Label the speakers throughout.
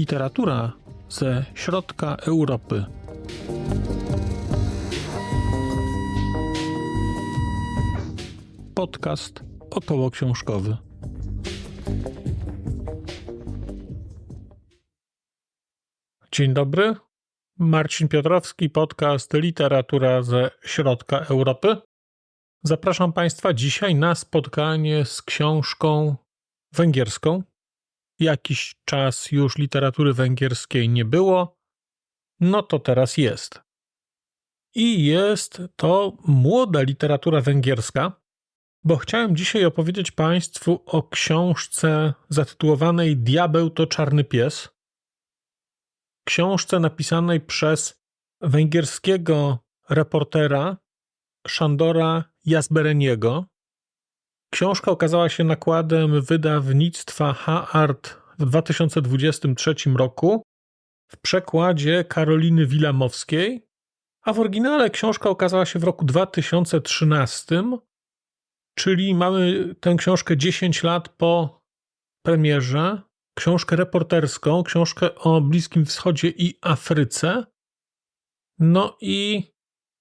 Speaker 1: Literatura ze środka Europy. Podcast około książkowy. Dzień dobry. Marcin Piotrowski, podcast Literatura ze środka Europy. Zapraszam Państwa dzisiaj na spotkanie z książką węgierską. Jakiś czas już literatury węgierskiej nie było, no to teraz jest. I jest to młoda literatura węgierska, bo chciałem dzisiaj opowiedzieć Państwu o książce zatytułowanej Diabeł to czarny pies. Książce napisanej przez węgierskiego reportera Szandora Jasbereniego. Książka okazała się nakładem wydawnictwa H-Art w 2023 roku w przekładzie Karoliny Wilamowskiej, a w oryginale książka okazała się w roku 2013, czyli mamy tę książkę 10 lat po premierze, książkę reporterską, książkę o Bliskim Wschodzie i Afryce. No i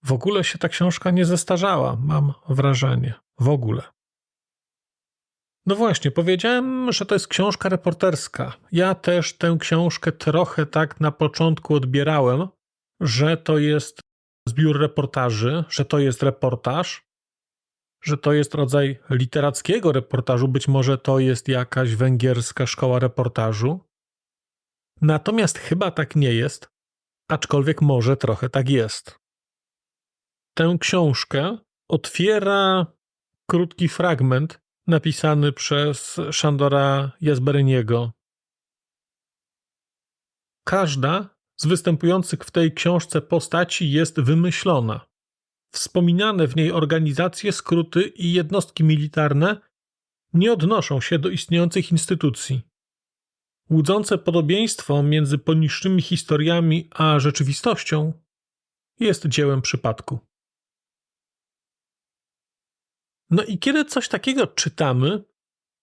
Speaker 1: w ogóle się ta książka nie zestarzała, mam wrażenie. W ogóle. No właśnie, powiedziałem, że to jest książka reporterska. Ja też tę książkę trochę tak na początku odbierałem, że to jest zbiór reportaży, że to jest reportaż, że to jest rodzaj literackiego reportażu, być może to jest jakaś węgierska szkoła reportażu. Natomiast chyba tak nie jest, aczkolwiek może trochę tak jest. Tę książkę otwiera krótki fragment napisany przez Szandora Jazbereniego. Każda z występujących w tej książce postaci jest wymyślona. Wspominane w niej organizacje, skróty i jednostki militarne nie odnoszą się do istniejących instytucji. Łudzące podobieństwo między poniższymi historiami a rzeczywistością jest dziełem przypadku. No i kiedy coś takiego czytamy,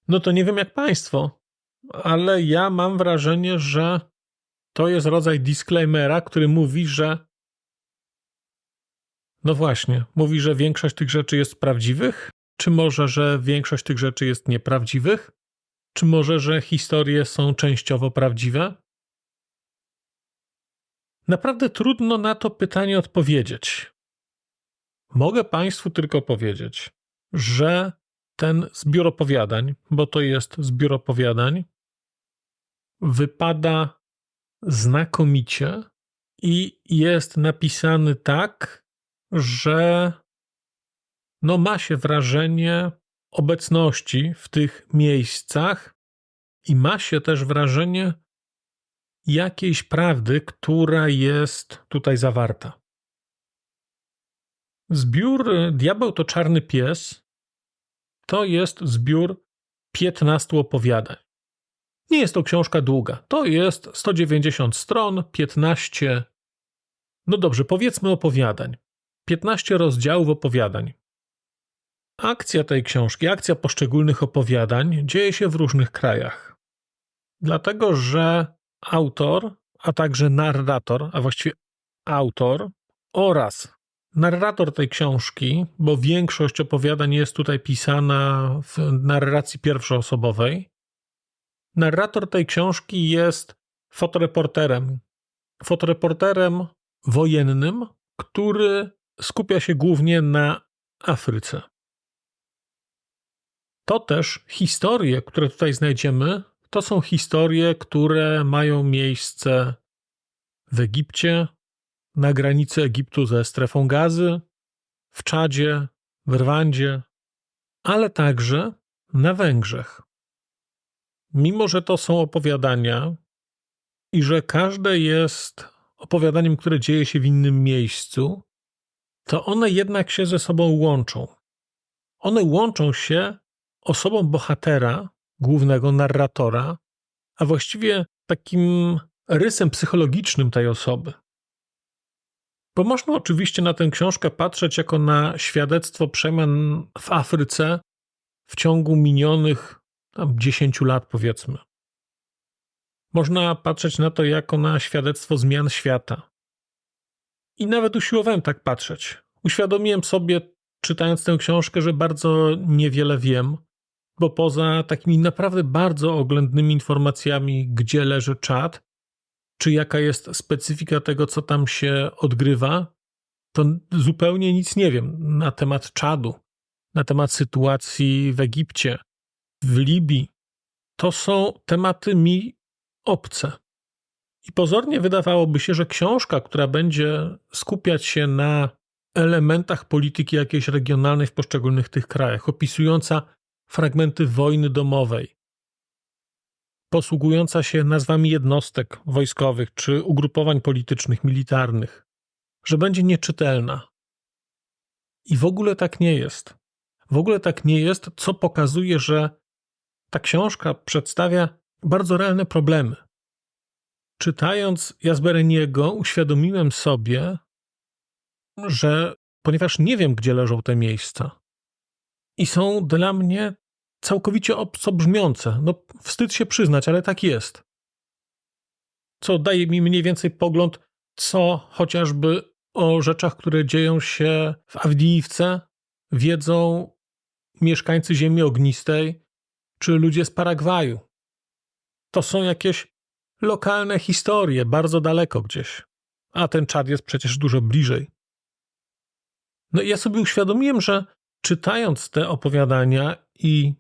Speaker 1: no to nie wiem jak Państwo, ale ja mam wrażenie, że to jest rodzaj disclaimera, który mówi, że. No właśnie, mówi, że większość tych rzeczy jest prawdziwych, czy może, że większość tych rzeczy jest nieprawdziwych, czy może, że historie są częściowo prawdziwe? Naprawdę trudno na to pytanie odpowiedzieć. Mogę Państwu tylko powiedzieć, że ten zbiór opowiadań, bo to jest zbiór opowiadań, wypada znakomicie i jest napisany tak, że no ma się wrażenie obecności w tych miejscach i ma się też wrażenie jakiejś prawdy, która jest tutaj zawarta. Zbiór Diabeł to czarny pies to jest zbiór 15 opowiadań. Nie jest to książka długa. To jest 190 stron, 15. No dobrze, powiedzmy opowiadań. 15 rozdziałów opowiadań. Akcja tej książki, akcja poszczególnych opowiadań dzieje się w różnych krajach. Dlatego, że autor, a także narrator, a właściwie autor oraz narrator tej książki, bo większość opowiadań jest tutaj pisana w narracji pierwszoosobowej. Narrator tej książki jest fotoreporterem. Fotoreporterem wojennym, który skupia się głównie na Afryce. To też historie, które tutaj znajdziemy, to są historie, które mają miejsce w Egipcie, na granicy Egiptu ze strefą gazy, w Czadzie, w Rwandzie, ale także na Węgrzech. Mimo, że to są opowiadania i że każde jest opowiadaniem, które dzieje się w innym miejscu, to one jednak się ze sobą łączą. One łączą się osobą bohatera, głównego narratora, a właściwie takim rysem psychologicznym tej osoby. Bo można oczywiście na tę książkę patrzeć jako na świadectwo przemian w Afryce w ciągu minionych tam 10 lat, powiedzmy. Można patrzeć na to jako na świadectwo zmian świata. I nawet usiłowałem tak patrzeć. Uświadomiłem sobie, czytając tę książkę, że bardzo niewiele wiem, bo poza takimi naprawdę bardzo oględnymi informacjami, gdzie leży czat, czy jaka jest specyfika tego, co tam się odgrywa, to zupełnie nic nie wiem na temat czadu, na temat sytuacji w Egipcie, w Libii. To są tematy mi obce. I pozornie wydawałoby się, że książka, która będzie skupiać się na elementach polityki jakiejś regionalnej w poszczególnych tych krajach, opisująca fragmenty wojny domowej, posługująca się nazwami jednostek wojskowych czy ugrupowań politycznych, militarnych, że będzie nieczytelna. I w ogóle tak nie jest. W ogóle tak nie jest, co pokazuje, że ta książka przedstawia bardzo realne problemy. Czytając Jazbereniego, uświadomiłem sobie, że ponieważ nie wiem, gdzie leżą te miejsca i są dla mnie całkowicie obco brzmiące, no wstyd się przyznać, ale tak jest. Co daje mi mniej więcej pogląd, co chociażby o rzeczach, które dzieją się w Awdijiwce, wiedzą mieszkańcy Ziemi Ognistej czy ludzie z Paragwaju. To są jakieś lokalne historie, bardzo daleko gdzieś. A ten czad jest przecież dużo bliżej. No i ja sobie uświadomiłem, że czytając te opowiadania i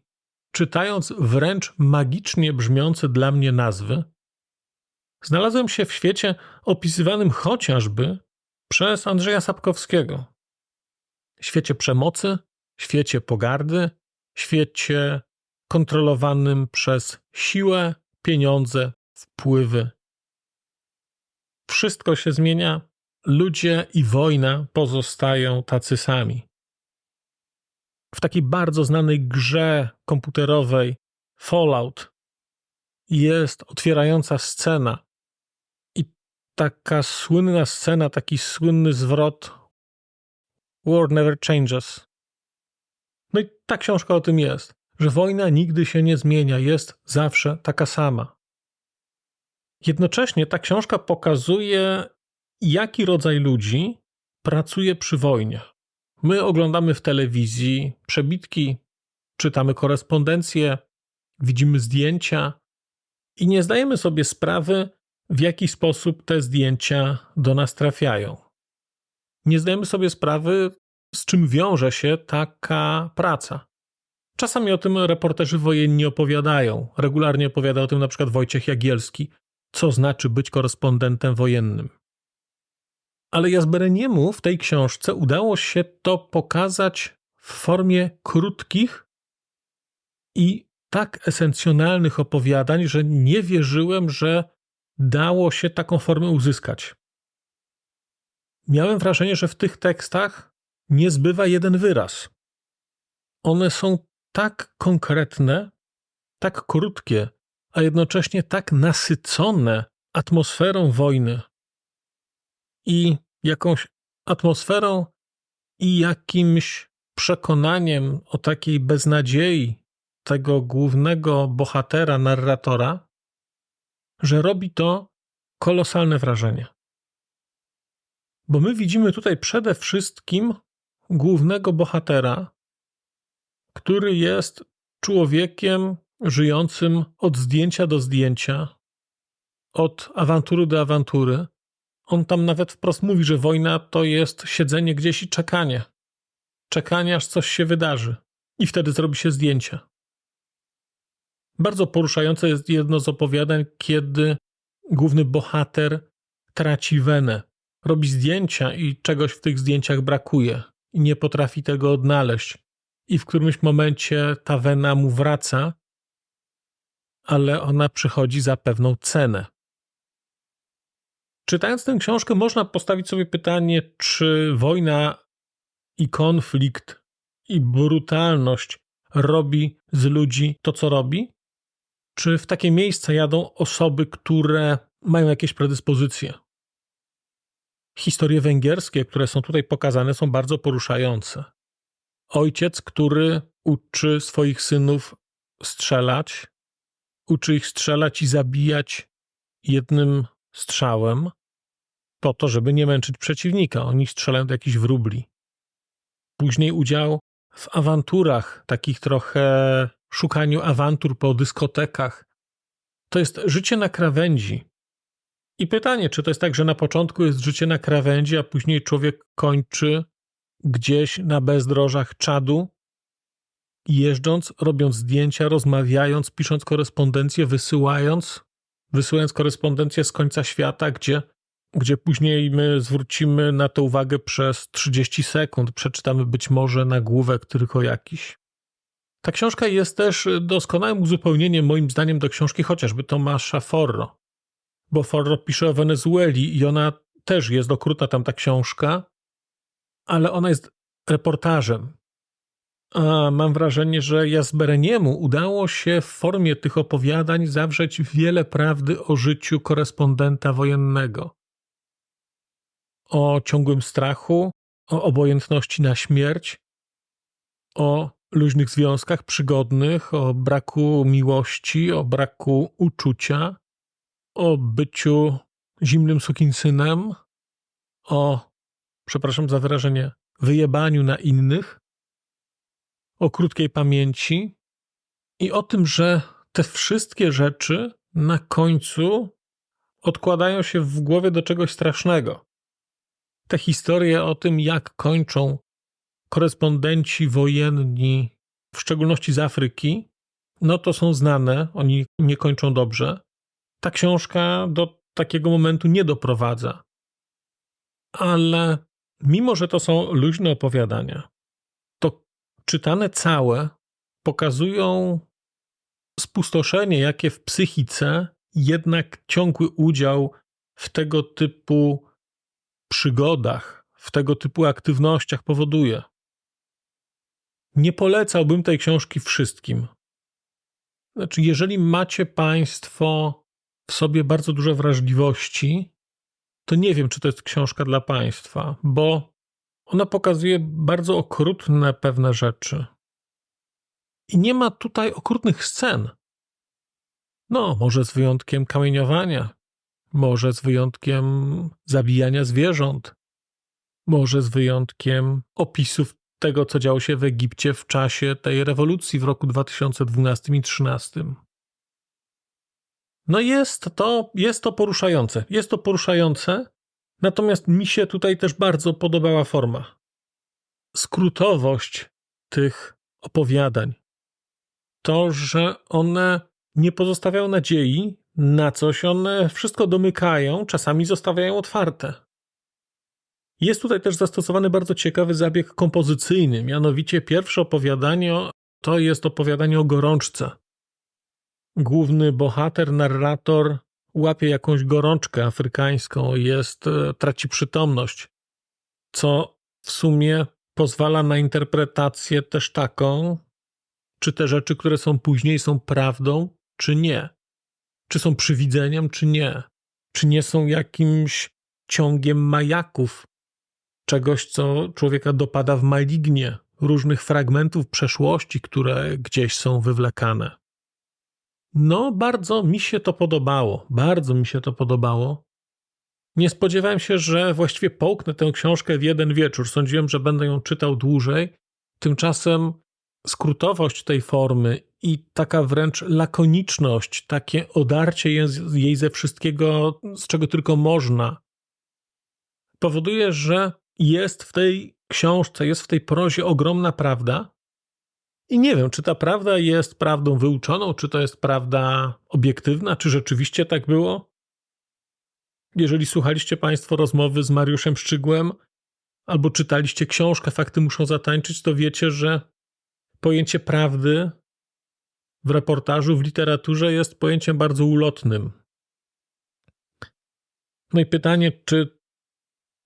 Speaker 1: czytając wręcz magicznie brzmiące dla mnie nazwy, znalazłem się w świecie opisywanym chociażby przez Andrzeja Sapkowskiego. Świecie przemocy, świecie pogardy, świecie kontrolowanym przez siłę, pieniądze, wpływy. Wszystko się zmienia, ludzie i wojna pozostają tacy sami. W takiej bardzo znanej grze komputerowej Fallout jest otwierająca scena. I taka słynna scena, taki słynny zwrot War never changes. No i ta książka o tym jest, że wojna nigdy się nie zmienia, jest zawsze taka sama. Jednocześnie ta książka pokazuje, jaki rodzaj ludzi pracuje przy wojnie. My oglądamy w telewizji przebitki, czytamy korespondencję, widzimy zdjęcia i nie zdajemy sobie sprawy, w jaki sposób te zdjęcia do nas trafiają. Nie zdajemy sobie sprawy, z czym wiąże się taka praca. Czasami o tym reporterzy wojenni opowiadają. Regularnie opowiada o tym na przykład Wojciech Jagielski, co znaczy być korespondentem wojennym. Ale Jazbereniemu w tej książce udało się to pokazać w formie krótkich i tak esencjonalnych opowiadań, że nie wierzyłem, że dało się taką formę uzyskać. Miałem wrażenie, że w tych tekstach nie zbywa jeden wyraz. One są tak konkretne, tak krótkie, a jednocześnie tak nasycone atmosferą wojny i jakąś atmosferą i jakimś przekonaniem o takiej beznadziei tego głównego bohatera, narratora, że robi to kolosalne wrażenie. Bo my widzimy tutaj przede wszystkim głównego bohatera, który jest człowiekiem żyjącym od zdjęcia do zdjęcia, od awantury do awantury. On tam nawet wprost mówi, że wojna to jest siedzenie gdzieś i czekanie. Czekanie, aż coś się wydarzy. I wtedy zrobi się zdjęcia. Bardzo poruszające jest jedno z opowiadań, kiedy główny bohater traci wenę. Robi zdjęcia i czegoś w tych zdjęciach brakuje i nie potrafi tego odnaleźć. I w którymś momencie ta wena mu wraca ale ona przychodzi za pewną cenę. Czytając tę książkę, można postawić sobie pytanie, czy wojna i konflikt i brutalność robi z ludzi to, co robi? Czy w takie miejsca jadą osoby, które mają jakieś predyspozycje? Historie węgierskie, które są tutaj pokazane, są bardzo poruszające. Ojciec, który uczy swoich synów strzelać, uczy ich strzelać i zabijać jednym strzałem po to, żeby nie męczyć przeciwnika. Oni strzelają do jakichś wróbli. Później udział w awanturach, takich trochę szukaniu awantur po dyskotekach. To jest życie na krawędzi. I pytanie, czy to jest tak, że na początku jest życie na krawędzi, a później człowiek kończy gdzieś na bezdrożach czadu, jeżdżąc, robiąc zdjęcia, rozmawiając, pisząc korespondencję, wysyłając, wysyłając korespondencję z końca świata, gdzie, gdzie później my zwrócimy na to uwagę przez 30 sekund, przeczytamy być może nagłówek tylko jakiś. Ta książka jest też doskonałym uzupełnieniem, moim zdaniem, do książki chociażby Tomasza Forro, bo Forro pisze o Wenezueli i ona też jest okrutna tam ta książka, ale ona jest reportażem. A mam wrażenie, że Jasbereniemu udało się w formie tych opowiadań zawrzeć wiele prawdy o życiu korespondenta wojennego. O ciągłym strachu, o obojętności na śmierć, o luźnych związkach przygodnych, o braku miłości, o braku uczucia, o byciu zimnym sukinsynem, o, przepraszam za wyrażenie, wyjebaniu na innych, o krótkiej pamięci i o tym, że te wszystkie rzeczy na końcu odkładają się w głowie do czegoś strasznego. Te historie o tym, jak kończą korespondenci wojenni, w szczególności z Afryki, no to są znane, oni nie kończą dobrze. Ta książka do takiego momentu nie doprowadza. Ale mimo, że to są luźne opowiadania, czytane całe pokazują spustoszenie, jakie w psychice jednak ciągły udział w tego typu przygodach, w tego typu aktywnościach powoduje. Nie polecałbym tej książki wszystkim. Znaczy, jeżeli macie Państwo w sobie bardzo dużo wrażliwości, to nie wiem, czy to jest książka dla Państwa, bo ona pokazuje bardzo okrutne pewne rzeczy. I nie ma tutaj okrutnych scen. No, może z wyjątkiem kamieniowania, może z wyjątkiem zabijania zwierząt, może z wyjątkiem opisów tego, co działo się w Egipcie w czasie tej rewolucji w roku 2012 i 2013. No jest to, jest to poruszające. Jest to poruszające, natomiast mi się tutaj też bardzo podobała forma. Skrótowość tych opowiadań. To, że one nie pozostawiają nadziei na coś, one wszystko domykają, czasami zostawiają otwarte. Jest tutaj też zastosowany bardzo ciekawy zabieg kompozycyjny, mianowicie pierwsze opowiadanie to jest opowiadanie o gorączce. Główny bohater, narrator łapie jakąś gorączkę afrykańską, jest, e, traci przytomność, co w sumie pozwala na interpretację też taką, czy te rzeczy, które są później, są prawdą, czy nie. Czy są przywidzeniem, czy nie. Czy nie są jakimś ciągiem majaków, czegoś, co człowieka dopada w malignie, różnych fragmentów przeszłości, które gdzieś są wywlekane. No, bardzo mi się to podobało. Bardzo mi się to podobało. Nie spodziewałem się, że właściwie połknę tę książkę w jeden wieczór. Sądziłem, że będę ją czytał dłużej. Tymczasem skrótowość tej formy i taka wręcz lakoniczność, takie odarcie jej ze wszystkiego, z czego tylko można, powoduje, że jest w tej książce, jest w tej prozie ogromna prawda. I nie wiem, czy ta prawda jest prawdą wyuczoną, czy to jest prawda obiektywna, czy rzeczywiście tak było. Jeżeli słuchaliście Państwo rozmowy z Mariuszem Szczygłem, albo czytaliście książkę Fakty muszą zatańczyć, to wiecie, że pojęcie prawdy w reportażu, w literaturze jest pojęciem bardzo ulotnym. No i pytanie, czy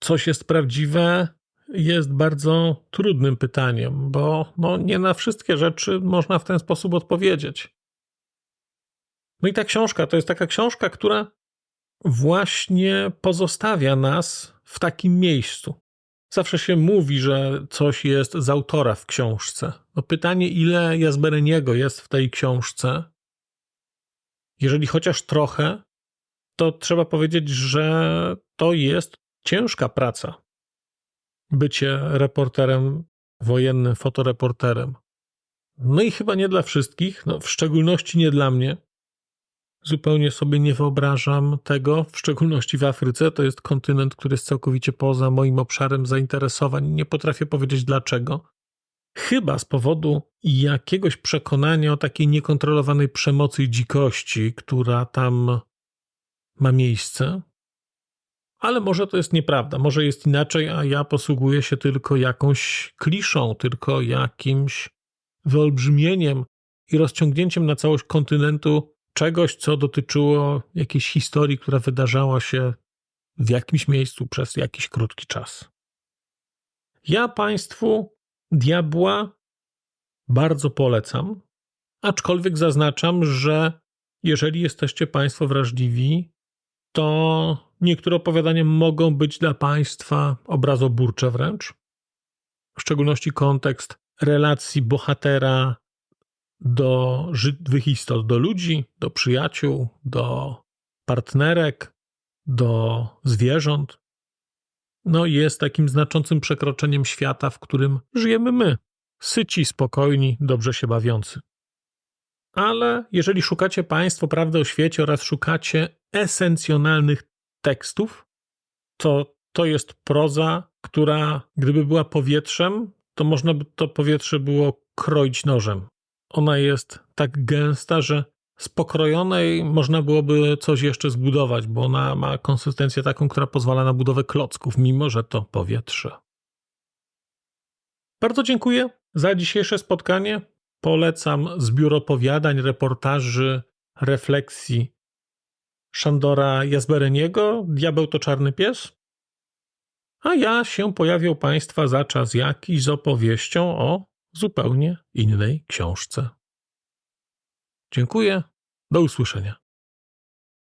Speaker 1: coś jest prawdziwe, jest bardzo trudnym pytaniem, bo no, nie na wszystkie rzeczy można w ten sposób odpowiedzieć. No i ta książka to jest taka książka, która właśnie pozostawia nas w takim miejscu. Zawsze się mówi, że coś jest z autora w książce. No pytanie, ile Jazbereniego jest w tej książce? Jeżeli chociaż trochę, to trzeba powiedzieć, że to jest ciężka praca. Bycie reporterem wojennym, fotoreporterem. No i chyba nie dla wszystkich, no w szczególności nie dla mnie. Zupełnie sobie nie wyobrażam tego, w szczególności w Afryce. To jest kontynent, który jest całkowicie poza moim obszarem zainteresowań. Nie potrafię powiedzieć dlaczego. Chyba z powodu jakiegoś przekonania o takiej niekontrolowanej przemocy i dzikości, która tam ma miejsce. Ale może to jest nieprawda, może jest inaczej, a ja posługuję się tylko jakąś kliszą, tylko jakimś wyolbrzymieniem i rozciągnięciem na całość kontynentu czegoś, co dotyczyło jakiejś historii, która wydarzała się w jakimś miejscu przez jakiś krótki czas. Ja Państwu Diabła bardzo polecam, aczkolwiek zaznaczam, że jeżeli jesteście Państwo wrażliwi, to niektóre opowiadania mogą być dla Państwa obrazoburcze wręcz. W szczególności kontekst relacji bohatera do żywych istot, do ludzi, do przyjaciół, do partnerek, do zwierząt. No, jest takim znaczącym przekroczeniem świata, w którym żyjemy my. Syci, spokojni, dobrze się bawiący. Ale jeżeli szukacie Państwo prawdy o świecie oraz szukacie esencjonalnych tekstów, to to jest proza, która gdyby była powietrzem, to można by to powietrze było kroić nożem. Ona jest tak gęsta, że z pokrojonej można byłoby coś jeszcze zbudować, bo ona ma konsystencję taką, która pozwala na budowę klocków, mimo że to powietrze. Bardzo dziękuję za dzisiejsze spotkanie. Polecam zbiór opowiadań, reportaży, refleksji Szandora Jazbereniego, Diabeł to czarny pies. A ja się pojawię Państwa za czas jakiś z opowieścią o zupełnie innej książce. Dziękuję. Do usłyszenia.